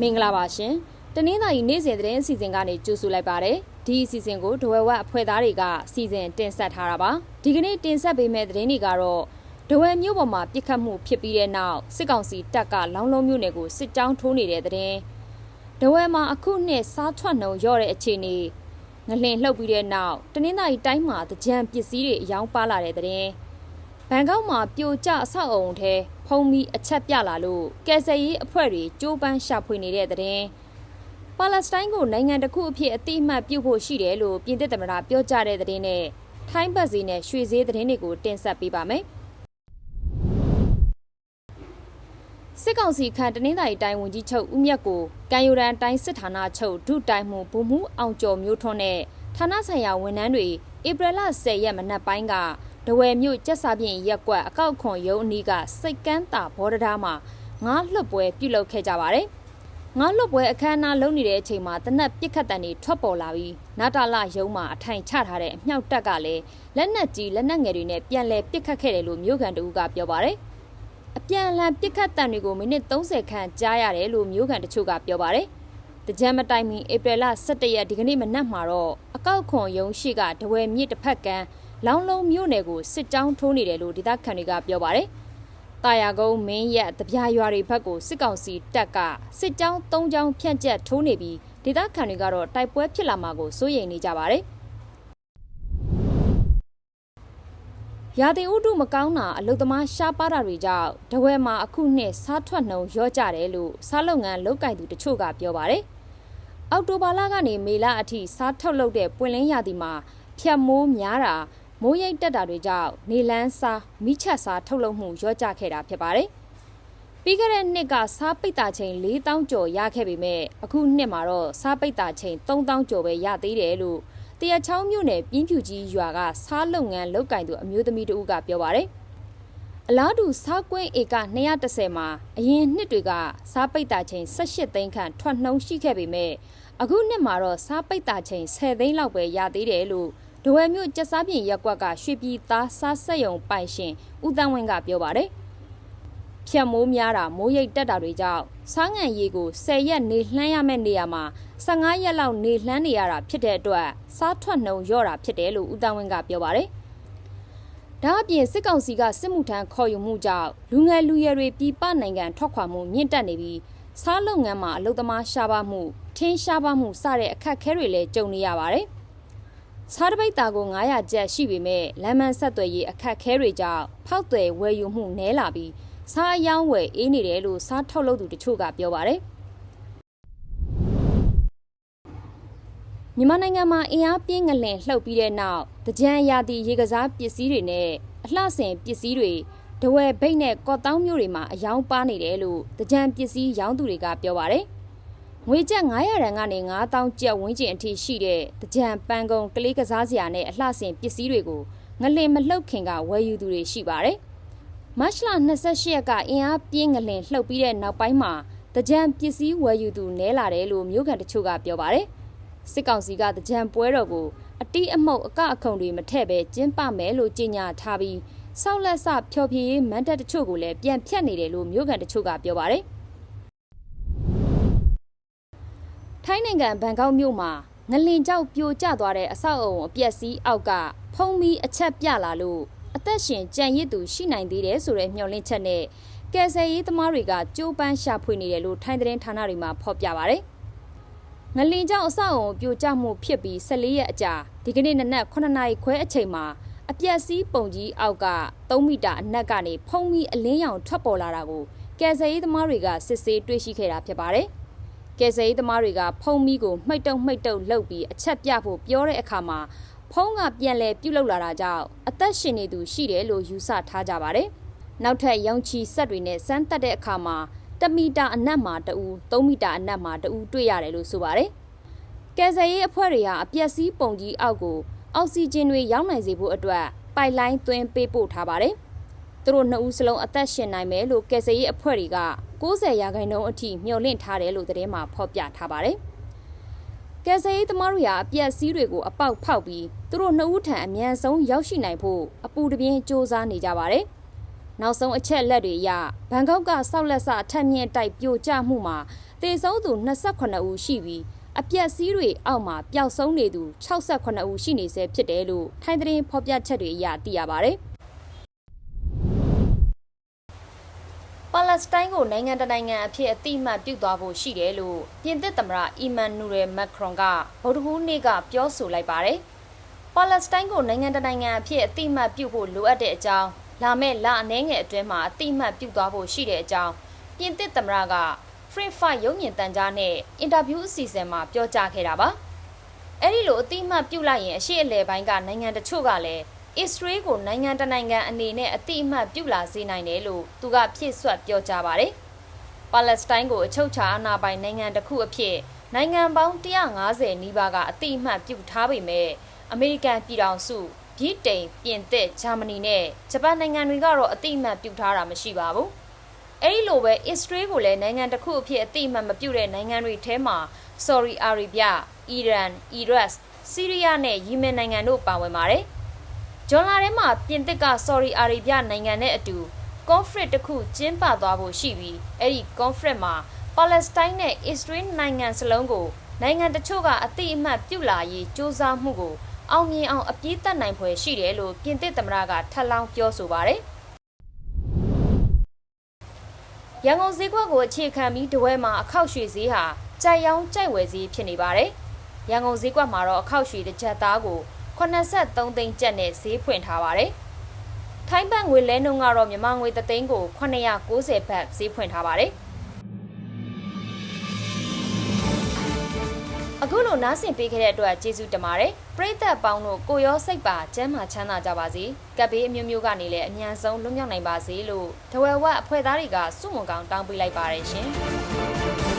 မင်္ဂလာပါရှင်တနင်္သာရီနေ့စဉ်သတင်းအစီအစဉ်ကနေကြိုဆိုလိုက်ပါတယ်ဒီအစီအစဉ်ကိုဒဝဲဝက်အဖွဲ့သားတွေကစီစဉ်တင်ဆက်ထားတာပါဒီကနေ့တင်ဆက်ပေးမယ့်သတင်းတွေကတော့ဒဝဲမြို့ပေါ်မှာပြစ်ခတ်မှုဖြစ်ပြီးတဲ့နောက်စစ်ကောင်စီတပ်ကလောင်းလုံးမြို့နယ်ကိုစစ်ကြောင်းထိုးနေတဲ့သတင်းဒဝဲမှာအခုနှစ်စားထွက်နှုံရော့တဲ့အခြေအနေငလင်လှုပ်ပြီးတဲ့နောက်တနင်္သာရီတိုင်းမှာတကြံပစ္စည်းတွေအယောင်းပါလာတဲ့သတင်း ဘန်ကောက်မှာပြိုကျအဆောက်အုံထဲဖုံးပြီးအချက်ပြလာလို့ကယ်ဆယ်ရေးအဖွဲ့တွေကြိုးပမ်းရှာဖွေနေတဲ့သတင်းပါလက်စတိုင်းကိုနိုင်ငံတစ်ခုအဖြစ်အတိအမှတ်ပြုဖို့ရှိတယ်လို့ပြင်သစ်သမ္မတပြောကြားတဲ့သတင်းနဲ့ထိုင်းဘတ်စီနဲ့ရွှေဈေးသတင်းတွေကိုတင်ဆက်ပေးပါမယ်စစ်ကောင်စီခန့်တနင်္သာရီတိုင်းဝန်ကြီးချုပ်ဦးမြတ်ကိုကံယူရန်တိုင်းစစ်ဌာနချုပ်ဒုတိုင်းမှုဗိုလ်မှူးအောင်ကျော်မျိုးထွန်းနဲ့ဌာနဆိုင်ရာဝန်ထမ်းတွေဧပြီလ10ရက်မနက်ပိုင်းက ဒဝယ်မြို့ကျက်စာပြင်ရက်ကွက်အကောက်ခွန်ရုံးအနီးကစိတ်ကန်းတာဘော်ဒဒါမှာငါးလွတ်ပွဲပြုလုပ်ခဲ့ကြပါတယ်။ငါးလွတ်ပွဲအခမ်းအနားလုပ်နေတဲ့အချိန်မှာတနက်ပစ်ခတ်တံတွေထွက်ပေါ်လာပြီးနာတာလရုံးမှာအထိုင်ချထားတဲ့အမြောက်တက်ကလည်းလက်နက်ကြီးလက်နက်ငယ်တွေနဲ့ပြန်လည်ပစ်ခတ်ခဲ့တယ်လို့မြို့ကန်တအူးကပြောပါတယ်။အပြန်အလှန်ပစ်ခတ်တံတွေကိုမိနစ်30ခန့်ကြားရတယ်လို့မြို့ကန်တချို့ကပြောပါတယ်။တကြမ်းမတိုင်မီဧပြီလ17ရက်ဒီကနေ့မနက်မှာတော့အကောက်ခွန်ရုံးရှိကဒဝယ်မြစ်တစ်ဖက်ကန်း လောင်းလုံးမြို့နယ်ကိုစစ်ကြောင်းထိုးနေတယ်လို့ဒေသခံတွေကပြောပါတယ်။တာယာကုန်းမင်းရက်တပြားရွာတွေဘက်ကိုစစ်ကောင်စီတပ်ကစစ်ကြောင်း၃ကြောင်းဖြန့်ကျက်ထိုးနေပြီးဒေသခံတွေကတော့တိုက်ပွဲဖြစ်လာမှာကိုစိုးရိမ်နေကြပါတယ်။ရာသီဥတုမကောင်းတာအလုသမားရှားပါတာတွေကြောင့်တဝဲမှာအခုနှစ်စားထွက်နှုံရော့ကြတယ်လို့စားလုပ်ငန်းလုပ်ကင်သူတချို့ကပြောပါတယ်။အောက်တိုဘာလကနေမေလအထိစားထုတ်လုပ်တဲ့ပွင့်လင်းရာသီမှာဖြတ်မိုးများတာ မိုးရိပ်တက်တာတွေကြောင့်နေလန်းစားမိချက်စားထုတ်လုပ်မှုရော့ကျခဲ့တာဖြစ်ပါတယ်။ပြီးခဲ့တဲ့နှစ်ကစားပိတ်တာချိန်4000ကျော်ရခဲ့ပေမဲ့အခုနှစ်မှာတော့စားပိတ်တာချိန်3000ကျော်ပဲရသေးတယ်လို့တရချောင်းမြို့နယ်ပြင်းဖြူကြီးရွာကစားလုပ်ငန်းလုပ်ကင်သူအမျိုးသမီးတဦးကပြောပါတယ်။အလားတူစားကွင်းဧက230မှာအရင်နှစ်တွေကစားပိတ်တာချိန်18သိန်းခန့်ထွက်နှုံးရှိခဲ့ပေမဲ့အခုနှစ်မှာတော့စားပိတ်တာချိန်10သိန်းလောက်ပဲရသေးတယ်လို့ ဒဝဲမြို့ကျက်စားပြင်ရက်ကွက်ကရွှေပြည်သားစားဆက်ယုံပိုင်ရှင်ဦးတန်းဝင်းကပြောပါတယ်။ဖြတ်မိုးများတာမိုးရိပ်တက်တာတွေကြောင့်စားငံရီကို10ရက်နေလှမ်းရမယ့်နေရာမှာ15ရက်လောက်နေလှမ်းနေရတာဖြစ်တဲ့အတွက်စားထွက်နှုံရော့တာဖြစ်တယ်လို့ဦးတန်းဝင်းကပြောပါတယ်။ဒါအပြင်စစ်ကောင်စီကစစ်မှုထမ်းခေါ်ယူမှုကြောင့်လူငယ်လူရွယ်တွေပြည်ပနိုင်ငံထွက်ခွာမှုမြင့်တက်နေပြီးစားလုပ်ငန်းမှာအလုပ်သမားရှားပါမှုထင်းရှားပါမှုစတဲ့အခက်အခဲတွေလည်းကြုံနေရပါတယ်။ စားတပိတ်တာကို900ကျပ်ရှိပေမဲ့လမ်းမဆက်သွယ်ရေးအခက်ခဲတွေကြောင့်ဖောက်သွယ်ဝယ်ယူမှုနည်းလာပြီးစားအယောင်းဝယ်အေးနေတယ်လို့စားထုတ်လုပ်သူတချို့ကပြောပါတယ်မြန်မာနိုင်ငံမှာအင်အားပြင်းငလင်လှုပ်ပြီးတဲ့နောက်တကြံရာသီရေကစားပစ္စည်းတွေနဲ့အလှဆင်ပစ္စည်းတွေဒဝဲဘိတ်နဲ့ကော့တောင်းမျိုးတွေမှာအယောင်းပါနေတယ်လို့တကြံပစ္စည်းရောင်းသူတွေကပြောပါတယ် ငွေကျပ်900ရန်ကနေ9000ကျပ်ဝန်းကျင်အထိရှိတဲ့တကြံပန်းကုံကလေးကစားစရာနဲ့အလှဆင်ပစ္စည်းတွေကိုငလင်မလှုပ်ခင်ကဝယ်ယူသူတွေရှိပါတယ်။မတ်လ28ရက်ကအင်အားပြင်းငလင်လှုပ်ပြီးတဲ့နောက်ပိုင်းမှာတကြံပစ္စည်းဝယ်ယူသူနည်းလာတယ်လို့မြို့ကန်တချို့ကပြောပါတယ်။စစ်ကောင်စီကတကြံပွဲတော်ကိုအတီးအမှုတ်အကအခုံတွေမထည့်ပဲကျင်းပမယ်လို့ကြေညာထားပြီးဆောက်လက်ဆဖျော်ဖြေရေးမန်တပ်တချို့ကိုလည်းပြန်ဖြတ်နေတယ်လို့မြို့ကန်တချို့ကပြောပါတယ်။ ထိုင်းနိုင်ငံဘန်ကောက်မြို့မှာငလင်ကြောက်ပြိုကျသွားတဲ့အဆောက်အုံအပျက်စီးအောက်က ဖုံးပြီးအချက်ပြလာလို့အသက်ရှင်ကြံရစ်သူရှိနိုင်သေးတယ်ဆိုတဲ့မျှော်လင့်ချက်နဲ့ကယ်ဆယ်ရေးသမားတွေကကြိုးပမ်းရှာဖွေနေတယ်လို့ထိုင်းသတင်းဌာနတွေမှာဖော်ပြပါဗျ။ငလင်ကြောက်အဆောက်အုံပြိုကျမှုဖြစ်ပြီး14ရက်အကြာဒီကနေ့နနက်9နာရီခွဲအချိန်မှာအပျက်စီးပုံကြီးအောက်က3မီတာအနက်ကနေဖုံးပြီးအလင်းရောင်ထွက်ပေါ်လာတာကိုကယ်ဆယ်ရေးသမားတွေကစစ်ဆေးတွေ့ရှိခဲ့တာဖြစ်ပါတယ်။ ကယ်ဆယ်ရေးသမားတွေကဖုံးမီကိုမှိတ်တုံမှိတ်တုံလှုပ်ပြီးအချက်ပြဖို့ပြောတဲ့အခါမှာဖုံးကပြန်လဲပြုတ်လောက်လာတာကြောင့်အသက်ရှင်နေသူရှိတယ်လို့ယူဆထားကြပါတယ်။နောက်ထပ်ရောင်ချီဆက်တွေနဲ့စမ်းတက်တဲ့အခါမှာတမီတာအနက်မှာတူ3မီတာအနက်မှာတူတွေ့ရတယ်လို့ဆိုပါတယ်။ကယ်ဆယ်ရေးအဖွဲ့တွေဟာအပျက်စီးပုံကြီးအောက်ကိုအောက်ဆီဂျင်တွေရောက်နိုင်စေဖို့အတွက်ပိုက်လိုင်းသွင်းပေးပို့ထားပါတယ်။ သူတို့နှစ်ဦးစလုံးအသက်ရှင်နိုင်မယ်လို့ကယ်ဆယ်ရေးအဖွဲ့တွေက90ရာခိုင်နှုန်းအထိမျှော်လင့်ထားတယ်လို့သတင်းမှာဖော်ပြထားပါတယ်။ကယ်ဆယ်ရေးသမားတွေဟာအပြက်စီးတွေကိုအပေါက်ဖောက်ပြီးသူတို့နှစ်ဦးထံအမြန်ဆုံးရောက်ရှိနိုင်ဖို့အပူတပြင်းစ조사နေကြပါတယ်။နောက်ဆုံးအချက်လက်တွေအရဘန်ကောက်ကဆောက်လက်ဆအထက်မြင့်တိုက်ပြိုကျမှုမှာတေဆုံးသူ28ဦးရှိပြီးအပြက်စီးတွေအောက်မှာပျောက်ဆုံးနေသူ68ဦးရှိနေဆဲဖြစ်တယ်လို့ထိုင်းသတင်းဖော်ပြချက်တွေအရသိရပါဗျ။ ပါလက်စတိုင်းကိုနိုင်ငံတကာနိုင်ငံအဖြစ်အတိအမှတ်ပြုသွားဖို့ရှိတယ်လို့ပြင်သစ်သမ္မတအီမန်နူရယ်မက်ခရွန်ကဗုဒ္ဓဟူးနေ့ကပြောဆိုလိုက်ပါတယ်။ပါလက်စတိုင်းကိုနိုင်ငံတကာနိုင်ငံအဖြစ်အတိအမှတ်ပြုဖို့လိုအပ်တဲ့အကြောင်းလာမယ့်လအနည်းငယ်အတွင်းမှာအတိအမှတ်ပြုသွားဖို့ရှိတဲ့အကြောင်းပြင်သစ်သမ္မတက Free Fight ရုပ်မြင်သံကြားနဲ့အင်တာဗျူးအစီအစဉ်မှာပြောကြားခဲ့တာပါ။အဲ့ဒီလိုအတိအမှတ်ပြုလိုက်ရင်အရှိအလဲပိုင်းကနိုင်ငံတချို့ကလည်း အစ္စရေးကိုနိုင်ငံတနိုင်ငံအနေနဲ့အတိအမှတ်ပြုလာစေနိုင်တယ်လို့သူကဖြည့်ဆွတ်ပြောကြားပါတယ်။ပါလက်စတိုင်းကိုအချုပ်ချာအာဏာပိုင်နိုင်ငံတစ်ခုအဖြစ်နိုင်ငံပေါင်း150နီးပါးကအတိအမှတ်ပြုထားပေမဲ့အမေရိကန်ပြည်ထောင်စုဗြိတိန်ပြင်သစ်ဂျာမနီနဲ့ဂျပန်နိုင်ငံတွေကတော့အတိအမှတ်ပြုထားတာမရှိပါဘူး။အဲဒီလိုပဲအစ္စရေးကိုလည်းနိုင်ငံတစ်ခုအဖြစ်အတိအမှတ်မပြုတဲ့နိုင်ငံတွေထဲမှာဆော်ဒီအာရေဗျ၊အီရန်၊အီရတ်၊ဆီးရီးယားနဲ့ယီမင်နိုင်ငံတို့ပါဝင်ပါတယ်။ ဂျွန်လာထဲမှာပြင်သစ်ကဆော်ဒီအာရေဗျနိုင်ငံနဲ့အတူ conflict တစ်ခုကျင်းပသွားဖို့ရှိပြီးအဲ့ဒီ conflict မှာပါလက်စတိုင်းနဲ့အစ္စရေးနိုင်ငံစလုံးကိုနိုင်ငံတချို့ကအတိအမှတ်ပြုလာရေးစ조사မှုကိုအောင်မြင်အောင်အပြည့်တက်နိုင်ဖွယ်ရှိတယ်လို့ပြင်သစ်သမ္မတကထပ်လောင်းပြောဆိုပါတယ်ရန်ကုန်ဈေးကွက်ကိုအခြေခံပြီးတဝဲမှာအခောက်ရွှေဈေးဟာကြိုက်ရောင်းကြိုက်ဝယ်ဈေးဖြစ်နေပါတယ်။ရန်ကုန်ဈေးကွက်မှာတော့အခောက်ရွှေတစ်ချက်သားကို 83သိန်းကျပ်နဲ့ဈေးဖွင့်ထားပါတယ်။ထိုင်းဘတ်ငွေလဲနှုန်းကတော့မြန်မာငွေ3သိန်းကို990ဘတ်ဈေးဖွင့်ထားပါတယ်။အခုလိုနားဆင်ပေးခဲ့တဲ့အတွက်ကျေးဇူးတင်ပါတယ်ပရိသတ်ပေါင်းတို့ကိုရောစိတ်ပါကျမ်းမာချမ်းသာကြပါစေကပ်ဘေးအမျိုးမျိုးကနေလည်းအမြန်ဆုံးလွတ်မြောက်နိုင်ပါစေလို့တဝဲဝတ်အဖွဲ့သားတွေကစုမုံကောင်တောင်းပေးလိုက်ပါတယ်ရှင်